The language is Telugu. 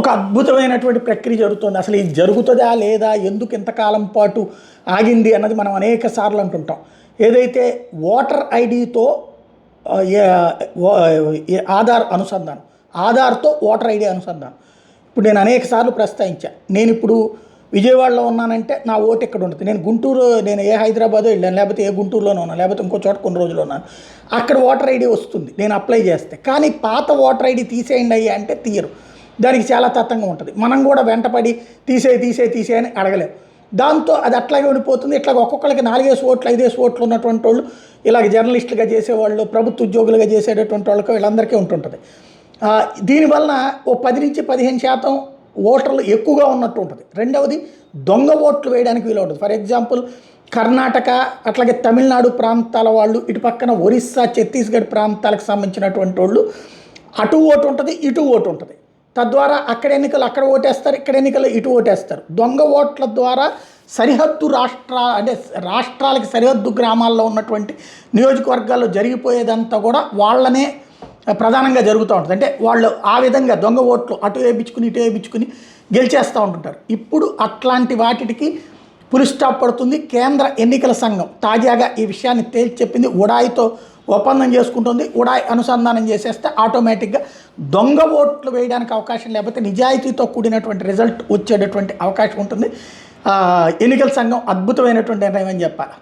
ఒక అద్భుతమైనటువంటి ప్రక్రియ జరుగుతుంది. అసలు ఇది జరుగుతుందా లేదా? ఎందుకు ఇంతకాలం పాటు ఆగింది అన్నది మనం అనేక సార్లు అంటుంటాం. ఏదైతే ఓటర్ ఐడితో ఆధార్ అనుసంధానం ఆధార్తో ఓటర్ ఐడి అనుసంధానం. ఇప్పుడు నేను అనేక సార్లు ప్రస్తావించాను నేను ఇప్పుడు విజయవాడలో ఉన్నానంటే నా ఓటు ఇక్కడ ఉంటుంది? నేను గుంటూరు నేను ఏ హైదరాబాదో వెళ్ళాను లేకపోతే ఏ గుంటూరులోనే ఉన్నాను లేకపోతే ఇంకో చోట కొన్ని రోజులు ఉన్నాను. అక్కడ ఓటర్ ఐడి వస్తుంది. నేను అప్లై చేస్తే. కానీ పాత ఓటర్ ఐడి తీసేయండి అయ్యా అంటే తీయరు. దానికి చాలా తత్వంగా ఉంటుంది. మనం కూడా వెంటపడి తీసే తీసే తీసే అని అడగలేము దాంతో అది అట్లాగే ఉండిపోతుంది. ఇట్లా ఒక్కొక్కరికి నాలుగేసి ఓట్లు ఐదేసి ఓట్లు ఉన్నటువంటి వాళ్ళు ఇలాగ జర్నలిస్టులుగా చేసేవాళ్ళు ప్రభుత్వ ఉద్యోగులుగా చేసేటటువంటి వాళ్ళకి వీళ్ళందరికీ ఉంటుంటుంది. దీనివలన ఓ పది నుంచి పదిహేను శాతం ఓటర్లు ఎక్కువగా ఉన్నట్టు ఉంటుంది. రెండవది దొంగ ఓట్లు వేయడానికి వీలు ఉంటుంది ఫర్ ఎగ్జాంపుల్ కర్ణాటక అట్లాగే తమిళనాడు ప్రాంతాల వాళ్ళు ఇటు పక్కన ఒరిస్సా ఛత్తీస్గఢ్ ప్రాంతాలకు సంబంధించినటువంటి వాళ్ళు అటు ఓటు ఉంటుంది ఇటు ఓటు ఉంటుంది. తద్వారా అక్కడ ఎన్నికలు అక్కడ ఓటేస్తారు ఇక్కడ ఎన్నికలు ఇటు ఓటేస్తారు. దొంగ ఓట్ల ద్వారా సరిహద్దు రాష్ట్ర అంటే రాష్ట్రాలకి సరిహద్దు గ్రామాల్లో ఉన్నటువంటి నియోజకవర్గాల్లో జరిగిపోయేదంతా కూడా వాళ్ళనే ప్రధానంగా జరుగుతూ ఉంటుంది. అంటే వాళ్ళు ఆ విధంగా దొంగ ఓట్లు అటు వేయించుకుని ఇటు వేయించుకుని గెలిచేస్తూ ఉంటుంటారు. ఇప్పుడు అట్లాంటి వాటికి పులి స్టాప్ పడుతుంది. కేంద్ర ఎన్నికల సంఘం తాజాగా ఈ విషయాన్ని తేల్చి చెప్పింది. ఉడాయితో ఒప్పందం చేసుకుంటుంది ఉడాయ్ అనుసంధానం చేసేస్తే ఆటోమేటిక్గా దొంగ ఓట్లు వేయడానికి అవకాశం లేకపోతే నిజాయితీతో కూడినటువంటి రిజల్ట్ వచ్చేటటువంటి అవకాశం ఉంటుంది. ఎన్నికల సంఘం అద్భుతమైనటువంటి నిర్ణయం అని చెప్పాలి.